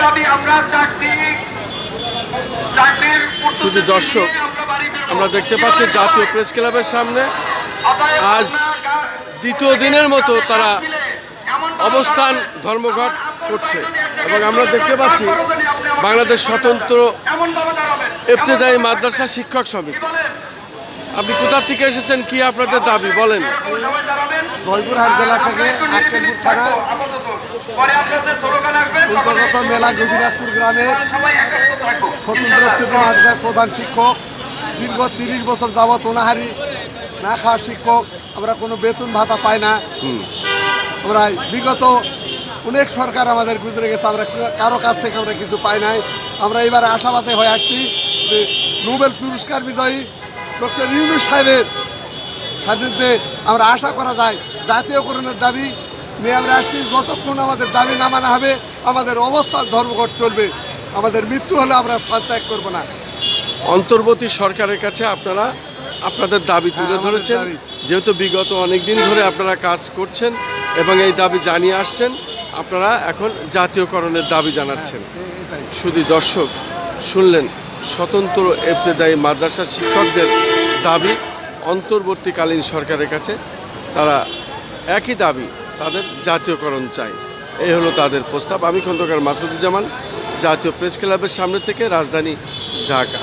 দাবি আমরা চাকরি শুধু দর্শক, আমরা দেখতে পাচ্ছি জাতীয় প্রেস ক্লাবের সামনে। আজ দ্বিতীয় দিনের মতো তারা অবস্থান ধর্মঘট করছে। এবং আমরা দেখতে পাচ্ছি বাংলাদেশ স্বতন্ত্র এফতেদায়ী মাদ্রাসা শিক্ষক সমিতি। আপনি কোথা থেকে এসেছেন? কি আপনাদের দাবি? বলেন। জয়পুরহাট জেলা থেকে থানা অন্তর্গত মেলা গ্রামের স্বতন্ত্র স্থিতি মাদ্রাসার প্রধান শিক্ষক দীর্ঘ তিরিশ বছর যাবৎ অনাহারি না খাওয়ার শিক্ষক আমরা কোনো বেতন ভাতা পাই না। আমরা বিগত অনেক সরকার আমাদের গুজরে গেছে আমরা কারও কাছ থেকে আমরা কিছু পাই নাই। আমরা এবার আশাবাদে হয়ে আসছি যে নোবেল পুরস্কার বিজয়ী ডক্টর ইউনুস সাহেবের স্বাধীনতে আমরা আশা করা যায় জাতীয়করণের দাবি নিয়ে আমরা আসছি। যতক্ষণ আমাদের দাবি না মানা হবে আমাদের অবস্থান ধর্মঘট চলবে। আমাদের মৃত্যু হলে আমরা স্থান ত্যাগ করব না। অন্তর্বর্তী সরকারের কাছে আপনারা আপনাদের দাবি তুলে হ্যাঁ, ধরেছেন। যেহেতু বিগত অনেক দিন ধরে আপনারা কাজ করছেন এবং এই দাবি জানিয়ে আসছেন আপনারা এখন জাতীয়করণের দাবি জানাচ্ছেন। শুধু দর্শক শুনলেন স্বতন্ত্র এফতেদায়ী মাদ্রাসা শিক্ষকদের দাবি অন্তর্বর্তীকালীন সরকারের কাছে। তারা একই দাবি তাদের জাতীয়করণ চাই। এই হলো তাদের প্রস্তাব। আমি খন্দকার মাসুদুজ্জামান জাতীয় প্রেস ক্লাবের সামনে থেকে রাজধানী ঢাকা।